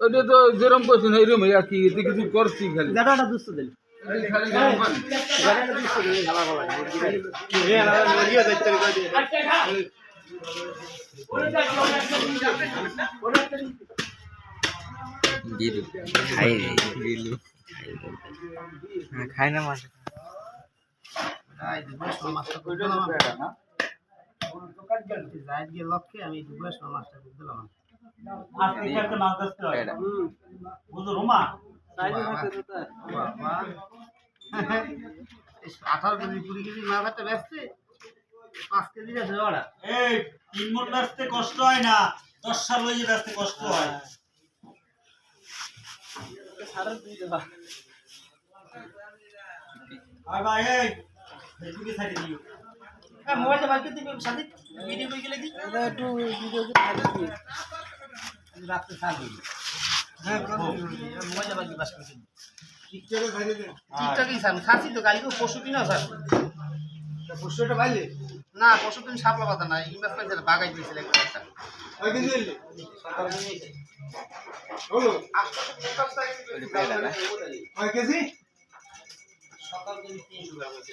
ওটা তো যেরকম করছেন এরকম আর কি এতে কিছু করছি খালি। গাড়াটা দুস্থ দিল। খালি গরম পানি। গাড়াটা দুস্থ দিল। খেলা বলা হ্যাঁ। খাই না মাছ এটা আঠারো কেজি কুড়ি কেজি মাছ একটা ব্যস্ত পাঁচ কেজি আছে ওরা। এই তিন মন ব্যস্তে কষ্ট হয় না। দশ সাল লইয়ে ব্যস্তে কষ্ট হয়। দেবা। আর ভাই এই ফেসবুকে ছাড়ি দিও। মোবাইলটা বাইকে দিবি সাথে ভিডিও করে গেলে দিই একটু ভিডিও করে রাত্রে সাথে হ্যাঁ মোবাইলটা বাইকে বাস টিকটকেই স্যার খাসি তো কালকে পরশু দিনও স্যার পশুটা পাইলে না পরশু দিন সাপলা পাতা না ইনভেস্ট করেছিল বাগাই দিয়েছিল একটা সকাল কেজি তিনশো গ্রাম আছে।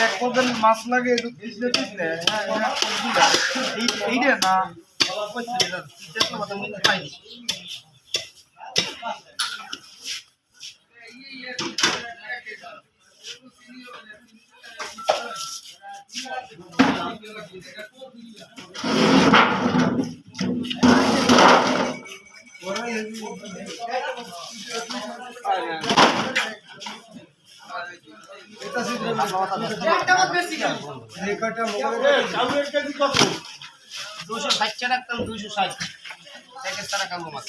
এক পদের মাছ লাগে হ্যাঁ হ্যাঁ এই এইটা না এই কয়টা দুশো ষাট টাকা রাখতাম দুশো ষাট প্যাকেজ মাছ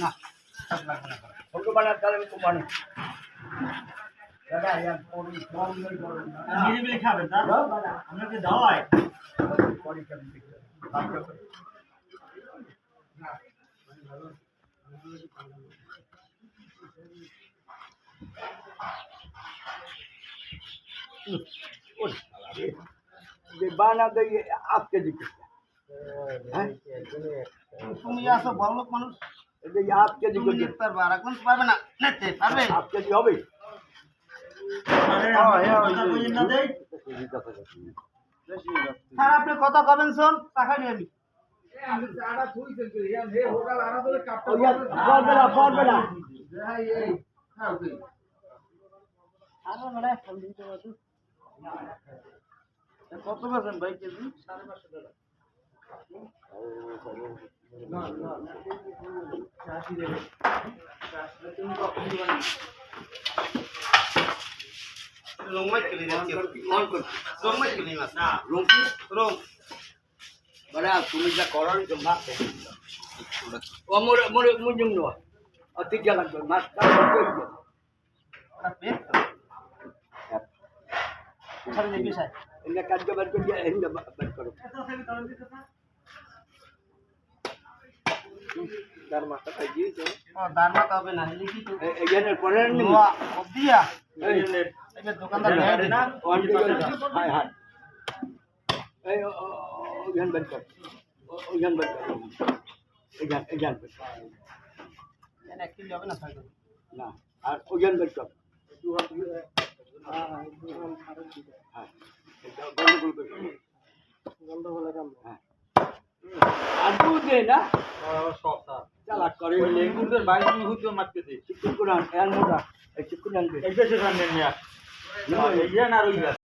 না ফটো বানার আমি কোম্পানি নিরিবিলি খাবেন আপনাকে দাওয়ায় পরি কেমন বানা দিয়ে আট কেজি তুমি আসো বড় লোক মানুষ এই আট কেজি তুমি নিতে পারবে আর এখন পারবে না নিতে পারবে আট কেজি হবে না দেই স্যার আপনি কথা কবেন শোন টাকা নিয়ে আমি পড়বে না পড়বে না কত বেছেন ভাই কেজি? সাড়ে পাঁচশো টাকা। লংমাই কেলি যাচ্ছি লংমাই কেলি মাছ না? রং। রং। বড়া তুমি যা করো তো মাছ ও মোর মোর মুজুম নো অতি মাছ করতে ছাড়ে নেবি সাহেব ইন্না কাজ বার করে ইন্না বার করো তার মাথা পাই দিয়েছে ও দান মাতা হবে না লিখি তো এখানে পরে নি নোয়া দিয়া এই এবার দোকানদার নেয় না ওয়ান হাই হাই এই ওখান বার কর ওখান বার কর এখান এখান বার কর। এনে এক কেজি হবে না সাইকেল না আর ওখান বার কর হ্যাঁ এটা গন্ডগোল করবে গন্ডগোলের কাম হ্যাঁ আর দুধ দে না সব স্যার চালাক করে চিকুন চিকুন আনবে এই ইয়ে না রইয়া